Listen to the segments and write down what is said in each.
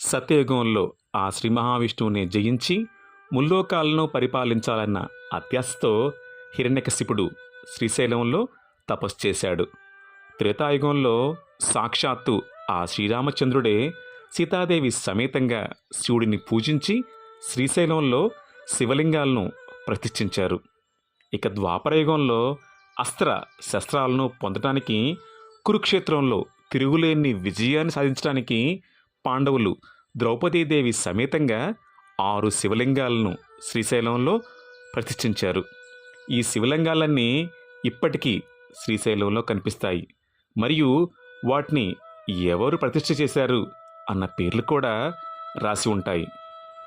సత్యయుగంలో ఆ శ్రీ మహావిష్ణువుని జయించి ముల్లోకాలను పరిపాలించాలన్న అత్యాశతో హిరణ్యకశిపుడు శ్రీశైలంలో తపస్సు చేశాడు. త్రేతాయుగంలో సాక్షాత్తు ఆ శ్రీరామచంద్రుడే సీతాదేవి సమేతంగా శివుడిని పూజించి శ్రీశైలంలో శివలింగాలను ప్రతిష్ఠించారు. ఇక ద్వాపరయుగంలో అస్త్ర శస్త్రాలను పొందటానికి కురుక్షేత్రంలో తిరుగులేని విజయాన్ని సాధించడానికి పాండవులు ద్రౌపదీదేవి సమేతంగా ఆరు శివలింగాలను శ్రీశైలంలో ప్రతిష్ఠించారు. ఈ శివలింగాలన్నీ ఇప్పటికీ శ్రీశైలంలో కనిపిస్తాయి. మరియు వాటిని ఎవరు ప్రతిష్ఠ చేశారు అన్న పేర్లు కూడా రాసి ఉంటాయి.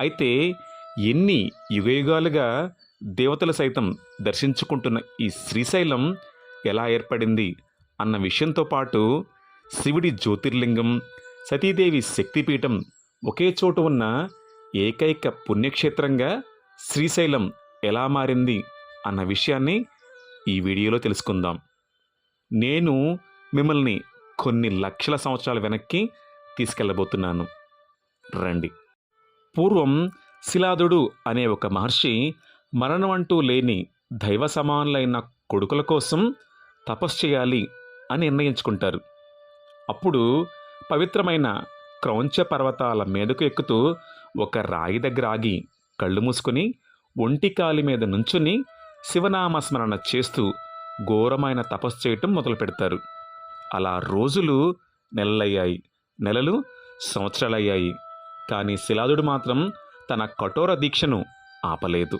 అయితే ఎన్ని యుగయుగాలుగా దేవతలు సైతం దర్శించుకుంటున్న ఈ శ్రీశైలం ఎలా ఏర్పడింది అన్న విషయంతో పాటు శివుడి జ్యోతిర్లింగం సతీదేవి శక్తిపీఠం ఒకే చోటు ఉన్న ఏకైక పుణ్యక్షేత్రంగా శ్రీశైలం ఎలా మారింది అన్న విషయాన్ని ఈ వీడియోలో తెలుసుకుందాం. నేను మిమ్మల్ని కొన్ని లక్షల సంవత్సరాల వెనక్కి తీసుకెళ్ళబోతున్నాను. రండి. పూర్వం శిలాదుడు అనే ఒక మహర్షి మరణం అంటూ లేని దైవ సమానులైన కొడుకుల కోసం తపస్సు చేయాలి అని నిర్ణయించుకుంటారు. అప్పుడు పవిత్రమైన క్రౌంచ పర్వతాల మీదకు ఎక్కుతూ ఒక రాయి దగ్గర ఆగి కళ్ళు మూసుకుని ఒంటి కాలి మీద నుంచుని శివనామస్మరణ చేస్తూ ఘోరమైన తపస్సు చేయటం మొదలు పెడతారు. అలా రోజులు నెలలయ్యాయి. నెలలు సంవత్సరాలయ్యాయి. కానీ శిలాదుడు మాత్రం తన కఠోర దీక్షను ఆపలేదు.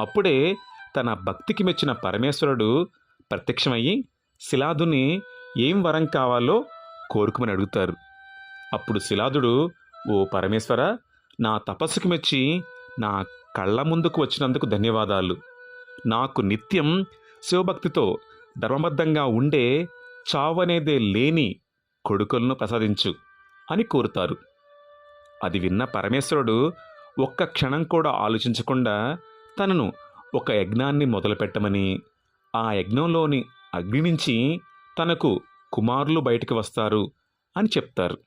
అప్పుడే తన భక్తికి మెచ్చిన పరమేశ్వరుడు ప్రత్యక్షమయ్యి శిలాదుని ఏం వరం కావాలో కోరుకుమని అడుగుతారు. అప్పుడు శిలాదుడు ఓ పరమేశ్వర నా తపస్సుకి మెచ్చి నా కళ్ళ ముందుకు వచ్చినందుకు ధన్యవాదాలు. నాకు నిత్యం శివభక్తితో ధర్మబద్ధంగా ఉండే చావనేదే లేని కొడుకులను ప్రసాదించు అని కోరుతారు. అది విన్న పరమేశ్వరుడు ఒక్క క్షణం కూడా ఆలోచించకుండా తనను ఒక యజ్ఞాన్ని మొదలుపెట్టమని ఆ యజ్ఞంలోని అగ్ని నుంచి తనకు కుమారులు బయటికి వస్తారు అని చెప్తారు.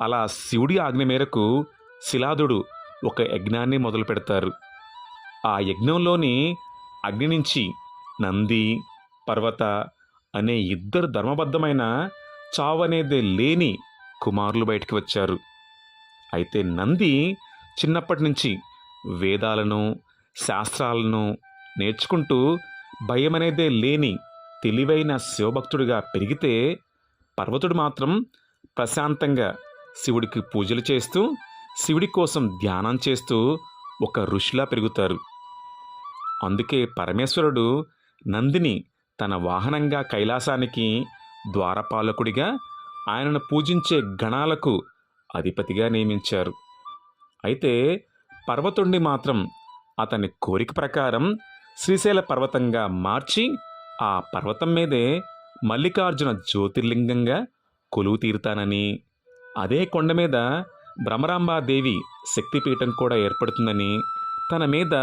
అలా శివుడి ఆజ్ఞ మేరకు శిలాదుడు ఒక యజ్ఞాన్ని మొదలు పెడతారు. ఆ యజ్ఞంలోని అగ్ని నుంచి నంది పర్వత అనే ఇద్దరు ధర్మబద్ధమైన చావనేదే లేని కుమారులు బయటికి వచ్చారు. అయితే నంది చిన్నప్పటి నుంచి వేదాలను శాస్త్రాలను నేర్చుకుంటూ భయమనేదే లేని తెలివైన శివభక్తుడిగా పెరిగితే పర్వతుడు మాత్రం ప్రశాంతంగా శివుడికి పూజలు చేస్తూ శివుడి కోసం ధ్యానం చేస్తూ ఒక ఋషిలా పెరుగుతారు. అందుకే పరమేశ్వరుడు నందిని తన వాహనంగా కైలాసానికి ద్వారపాలకుడిగా ఆయనను పూజించే గణాలకు అధిపతిగా నియమించారు. అయితే పర్వతుణ్ణి మాత్రం అతని కోరిక ప్రకారం శ్రీశైల పర్వతంగా మార్చి ఆ పర్వతం మీదే మల్లికార్జున జ్యోతిర్లింగంగా కొలువు తీరుతానని. అదే కొండ మీద భ్రమరాంబాదేవి శక్తిపీఠం కూడా ఏర్పడుతుందని. తన మీద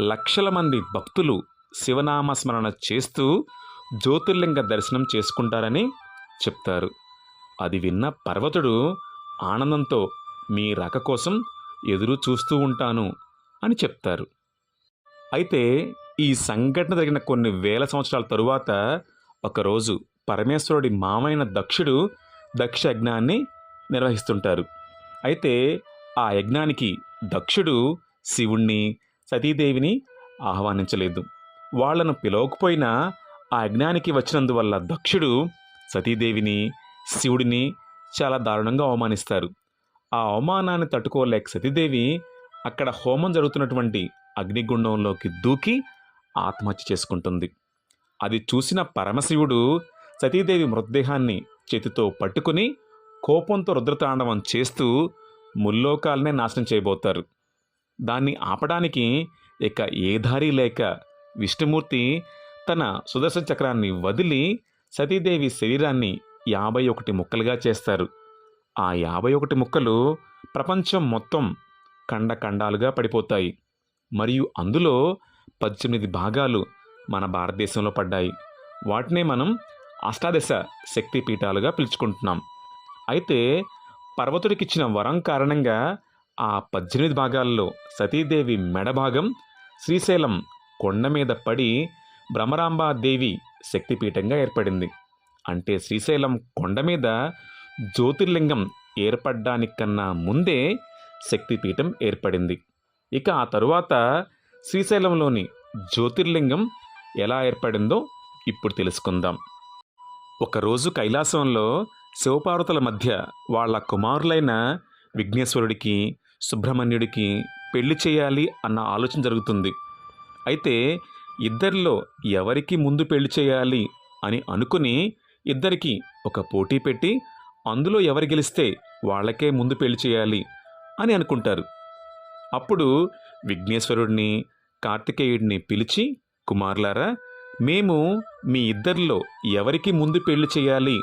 లక్షల మంది భక్తులు శివనామస్మరణ చేస్తూ జ్యోతిర్లింగ దర్శనం చేసుకుంటారని చెప్తారు. అది విన్న పర్వతుడు ఆనందంతో మీ రాక కోసం ఎదురు చూస్తూ ఉంటాను అని చెప్తారు. అయితే ఈ సంఘటన జరిగిన కొన్ని వేల సంవత్సరాల తరువాత ఒకరోజు పరమేశ్వరుడి మామైన దక్షుడు దక్ష యజ్ఞాన్ని నిర్వహిస్తుంటారు. అయితే ఆ యజ్ఞానికి దక్షుడు శివుణ్ణి సతీదేవిని ఆహ్వానించలేదు. వాళ్ళను పిలవకపోయినా ఆ యజ్ఞానికి వచ్చినందువల్ల దక్షుడు సతీదేవిని శివుడిని చాలా దారుణంగా అవమానిస్తారు. ఆ అవమానాన్ని తట్టుకోలేక సతీదేవి అక్కడ హోమం జరుగుతున్నటువంటి అగ్నిగుండంలోకి దూకి ఆత్మహత్య చేసుకుంటుంది. అది చూసిన పరమశివుడు సతీదేవి మృతదేహాన్ని చేతితో పట్టుకుని కోపంతో రుద్రతాండవం చేస్తూ ముల్లోకాలనే నాశనం చేయబోతారు. దాన్ని ఆపడానికి ఇక ఏ దారి లేక విష్ణుమూర్తి తన సుదర్శన చక్రాన్ని వదిలి సతీదేవి శరీరాన్ని యాభై ఒకటి ముక్కలుగా చేస్తారు. ఆ యాభై ఒకటి ముక్కలు ప్రపంచం మొత్తం ఖండ ఖండాలుగా పడిపోతాయి. మరియు అందులో పద్దెనిమిది భాగాలు మన భారతదేశంలో పడ్డాయి. వాటినే మనం అష్టాదశ శక్తి పీఠాలుగా పిలుచుకుంటున్నాం. అయితే పర్వతుడికిచ్చిన వరం కారణంగా ఆ పద్దెనిమిది భాగాల్లో సతీదేవి మెడ భాగం శ్రీశైలం కొండ మీద పడి భ్రమరాంబాదేవి శక్తిపీఠంగా ఏర్పడింది. అంటే శ్రీశైలం కొండ మీద జ్యోతిర్లింగం ఏర్పడడానికన్నా ముందే శక్తిపీఠం ఏర్పడింది. ఇక ఆ తరువాత శ్రీశైలంలోని జ్యోతిర్లింగం ఎలా ఏర్పడిందో ఇప్పుడు తెలుసుకుందాం. ఒకరోజు కైలాసంలో శివపార్వతుల మధ్య వాళ్ళ కుమారులైన విఘ్నేశ్వరుడికి సుబ్రహ్మణ్యుడికి పెళ్ళి చేయాలి అన్న ఆలోచన జరుగుతుంది. అయితే ఇద్దరిలో ఎవరికి ముందు పెళ్ళి చేయాలి అని అనుకుని ఇద్దరికి ఒక పోటీ పెట్టి అందులో ఎవరు గెలిస్తే వాళ్ళకే ముందు పెళ్ళి చేయాలి అని అనుకుంటారు. అప్పుడు విఘ్నేశ్వరుడిని కార్తికేయుడిని పిలిచి కుమారులారా మేము మీ ఇద్దరిలో ఎవరికి ముందు పెళ్ళి చేయాలి?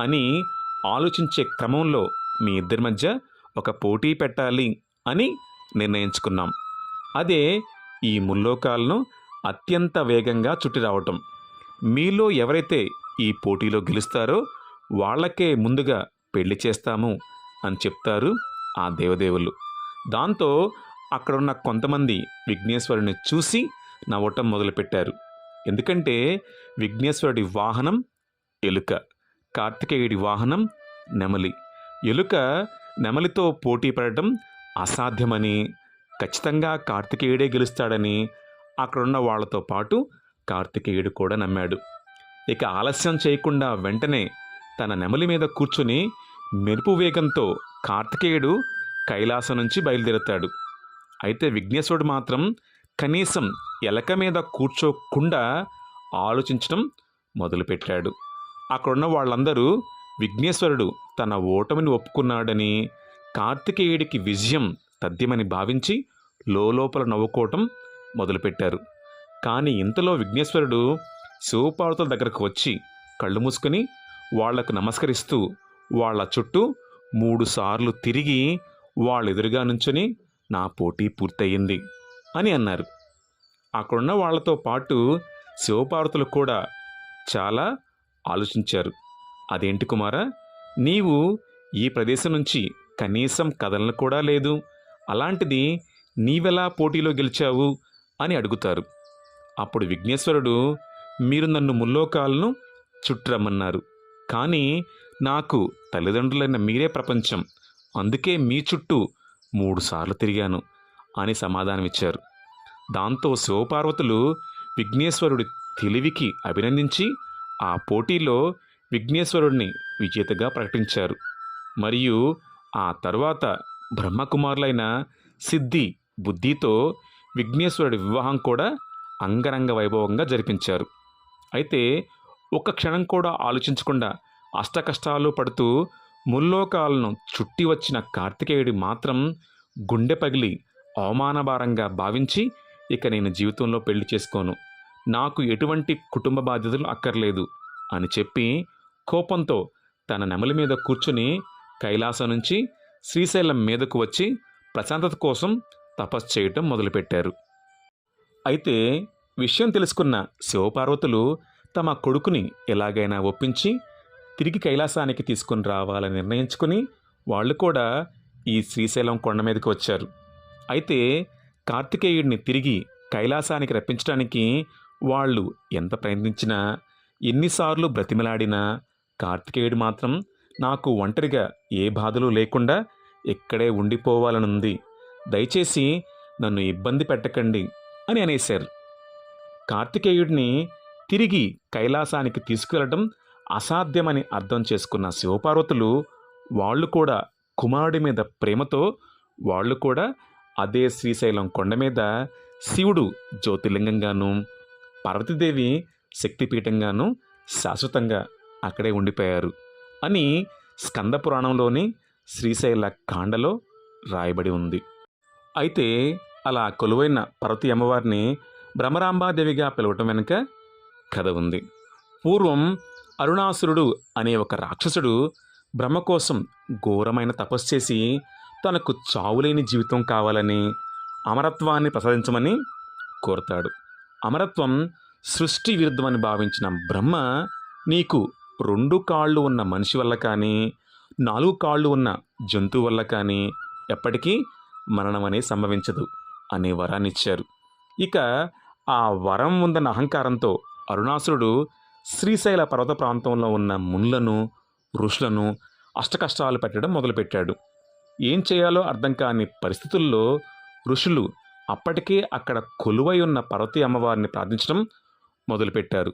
అని ఆలోచించే క్రమంలో మీ ఇద్దరి మధ్య ఒక పోటీ పెట్టాలి అని నిర్ణయించుకున్నాం. అదే ఈ ముల్లోకాలను అత్యంత వేగంగా చుట్టి రావటం. మీలో ఎవరైతే ఈ పోటీలో గెలుస్తారో వాళ్ళకే ముందుగా పెళ్ళి చేస్తాము అని చెప్తారు ఆ దేవదేవులు. దాంతో అక్కడున్న కొంతమంది విఘ్నేశ్వరుని చూసి నవ్వటం మొదలుపెట్టారు. ఎందుకంటే విఘ్నేశ్వరుడి వాహనం ఎలుక కార్తికేయుడి వాహనం నెమలి. ఎలుక నెమలితో పోటీ పడటం అసాధ్యమని ఖచ్చితంగా కార్తికేయుడే గెలుస్తాడని అక్కడున్న వాళ్ళతో పాటు కార్తికేయుడు కూడా నమ్మాడు. ఇక ఆలస్యం చేయకుండా వెంటనే తన నెమలి మీద కూర్చుని మెరుపు వేగంతో కార్తికేయుడు కైలాసం నుంచి బయలుదేరుతాడు. అయితే విఘ్నేశ్వరుడు మాత్రం కనీసం ఎలక మీద కూర్చోకుండా ఆలోచించడం మొదలుపెట్టాడు. అక్కడున్న వాళ్ళందరూ విఘ్నేశ్వరుడు తన ఓటమిని ఒప్పుకున్నాడని కార్తికేయుడికి విజయం తథ్యమని భావించి లోపల నవ్వుకోవటం మొదలుపెట్టారు. కానీ ఇంతలో విఘ్నేశ్వరుడు శివపార్వతుల దగ్గరకు వచ్చి కళ్ళు మూసుకొని వాళ్ళకు నమస్కరిస్తూ వాళ్ళ చుట్టూ మూడుసార్లు తిరిగి వాళ్ళ ఎదురుగా నుంచొని నా పోటీ పూర్తయింది అని అన్నారు. అక్కడున్న వాళ్ళతో పాటు శివపార్వతులు కూడా చాలా ఆలోచించారు. అదేంటి కుమారా నీవు ఈ ప్రదేశం నుంచి కనీసం కథలను కూడా లేదు. అలాంటిది నీవెలా పోటీలో గెలిచావు? అని అడుగుతారు. అప్పుడు విఘ్నేశ్వరుడు మీరు నన్ను ముల్లోకాలను చుట్టురమ్మన్నారు. కానీ నాకు తల్లిదండ్రులైన మీరే ప్రపంచం. అందుకే మీ చుట్టూ మూడుసార్లు తిరిగాను అని సమాధానమిచ్చారు. దాంతో శివపార్వతులు విఘ్నేశ్వరుడి తెలివికి అభినందించి ఆ పోటీలో విఘ్నేశ్వరుడిని విజేతగా ప్రకటించారు. మరియు ఆ తర్వాత బ్రహ్మకుమారులైన సిద్ధి బుద్ధితో విఘ్నేశ్వరుడి వివాహం కూడా అంగరంగ వైభవంగా జరిపించారు. అయితే ఒక్క క్షణం కూడా ఆలోచించకుండా అష్టకష్టాలు పడుతూ ముల్లోకాలను చుట్టి వచ్చిన కార్తికేయుడి మాత్రం గుండె పగిలి అవమానభారంగా భావించి ఇక నేను జీవితంలో పెళ్ళి చేసుకోను. నాకు ఎటువంటి కుటుంబ బాధ్యతలు అక్కర్లేదు అని చెప్పి కోపంతో తన నెమలి మీద కూర్చుని కైలాసం నుంచి శ్రీశైలం మీదకు వచ్చి ప్రశాంతత కోసం తపస్సు చేయటం మొదలుపెట్టారు. అయితే విషయం తెలుసుకున్న శివపార్వతులు తమ కొడుకుని ఎలాగైనా ఒప్పించి తిరిగి కైలాసానికి తీసుకుని రావాలని నిర్ణయించుకుని వాళ్ళు కూడా ఈ శ్రీశైలం కొండ మీదకి వచ్చారు. అయితే కార్తికేయుడిని తిరిగి కైలాసానికి రప్పించడానికి వాళ్ళు ఎంత ప్రయత్నించినా ఎన్నిసార్లు బ్రతిమలాడినా కార్తికేయుడు మాత్రం నాకు ఒంటరిగా ఏ బాధలు లేకుండా ఇక్కడే ఉండిపోవాలనుంది. దయచేసి నన్ను ఇబ్బంది పెట్టకండి అని అనేశారు. కార్తికేయుడిని తిరిగి కైలాసానికి తీసుకువెళ్ళడం అసాధ్యమని అర్థం చేసుకున్న శివపార్వతులు వాళ్ళు కూడా కుమారుడి మీద ప్రేమతో వాళ్ళు కూడా అదే శ్రీశైలం కొండ మీద శివుడు జ్యోతిర్లింగంగాను పార్వతీదేవి శక్తిపీఠంగాను శాశ్వతంగా అక్కడే ఉండిపోయారు అని స్కంద పురాణంలోని శ్రీశైల కాండలో రాయబడి ఉంది. అయితే అలా కొలువైన పర్వతి అమ్మవారిని భ్రమరాంబాదేవిగా పిలవటం వెనుక కథ ఉంది. పూర్వం అరుణాసురుడు అనే ఒక రాక్షసుడు బ్రహ్మ కోసం ఘోరమైన తపస్సు చేసి తనకు చావులేని జీవితం కావాలని అమరత్వాన్ని ప్రసాదించమని కోరుతాడు. అమరత్వం సృష్టి విరుద్ధమని భావించిన బ్రహ్మ నీకు రెండు కాళ్ళు ఉన్న మనిషి వల్ల కానీ నాలుగు కాళ్ళు ఉన్న జంతువు వల్ల కానీ ఎప్పటికీ మరణం అనేది సంభవించదు అనే వరాన్ని ఇచ్చారు. ఇక ఆ వరం ఉందన్న అహంకారంతో అరుణాసురుడు శ్రీశైల పర్వత ప్రాంతంలో ఉన్న మునులను ఋషులను అష్టకష్టాలు పెట్టడం మొదలుపెట్టాడు. ఏం చేయాలో అర్థం కాని పరిస్థితుల్లో ఋషులు అప్పటికే అక్కడ కొలువై ఉన్న పర్వతి అమ్మవారిని ప్రార్థించడం మొదలుపెట్టారు.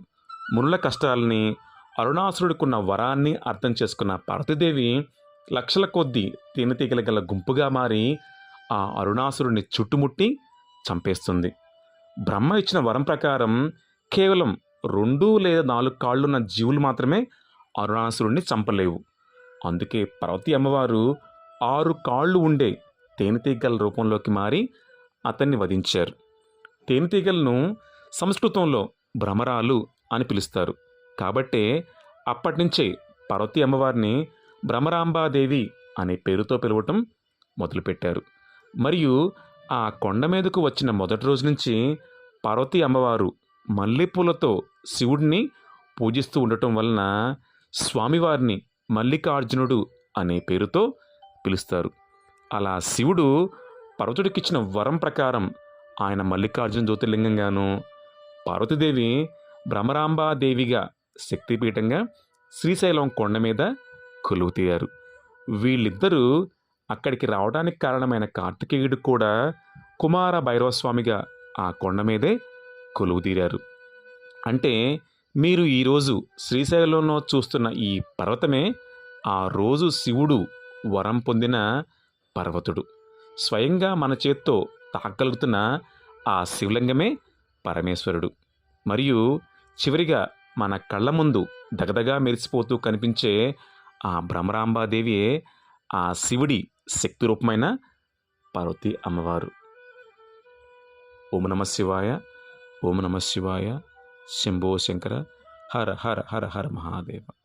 మునుల కష్టాలని అరుణాసురుడికున్న వరాన్ని అర్థం చేసుకున్న పార్వతీదేవి లక్షల కొద్దీ తేనెటీగల గల గుంపుగా మారి ఆ అరుణాసురుడిని చుట్టుముట్టి చంపేస్తుంది. బ్రహ్మ ఇచ్చిన వరం ప్రకారం కేవలం రెండు లేదా నాలుగు కాళ్ళున్న జీవులు మాత్రమే అరుణాసురుడిని చంపలేవు. అందుకే పర్వతి అమ్మవారు ఆరు కాళ్ళు ఉండే తేనెటీగల రూపంలోకి మారి అతన్ని వధించారు. తేనెటీగలను సంస్కృతంలో భ్రమరాలు అని పిలుస్తారు. కాబట్టే అప్పటినుంచే పర్వతి అమ్మవారిని భ్రమరాంబాదేవి అనే పేరుతో పిలవటం మొదలుపెట్టారు. మరియు ఆ కొండ మీదకు వచ్చిన మొదటి రోజు నుంచి పార్వతీ అమ్మవారు మల్లెపూలతో శివుడిని పూజిస్తూ ఉండటం వలన స్వామివారిని మల్లికార్జునుడు అనే పేరుతో పిలుస్తారు. అలా శివుడు పర్వతుడికిచ్చిన వరం ప్రకారం ఆయన మల్లికార్జున జ్యోతిర్లింగంగాను పార్వతీదేవి భ్రమరాంబాదేవిగా శక్తిపీఠంగా శ్రీశైలం కొండ మీద కొలువుతీయారు వీళ్ళిద్దరూ అక్కడికి రావడానికి కారణమైన కార్తికేయుడు కూడా కుమార భైరవస్వామిగా ఆ కొండ మీదే కొలువుదీరారు. అంటే మీరు ఈరోజు శ్రీశైలంలో చూస్తున్న ఈ పర్వతమే ఆ రోజు శివుడు వరం పొందిన పర్వతుడు. స్వయంగా మన చేత్తో తాకగలుగుతున్న ఆ శివలింగమే పరమేశ్వరుడు. మరియు చివరిగా మన కళ్ళ ముందు దగదగా మెరిసిపోతూ కనిపించే ఆ భ్రమరాంబాదేవియే ఆ శివుడి శక్తి రూపమైన పార్వతి అమ్మవారు. ఓం నమ శివాయ. ఓం నమ శివాయ. శంభో శంకర. హర హర హర హర మహాదేవ.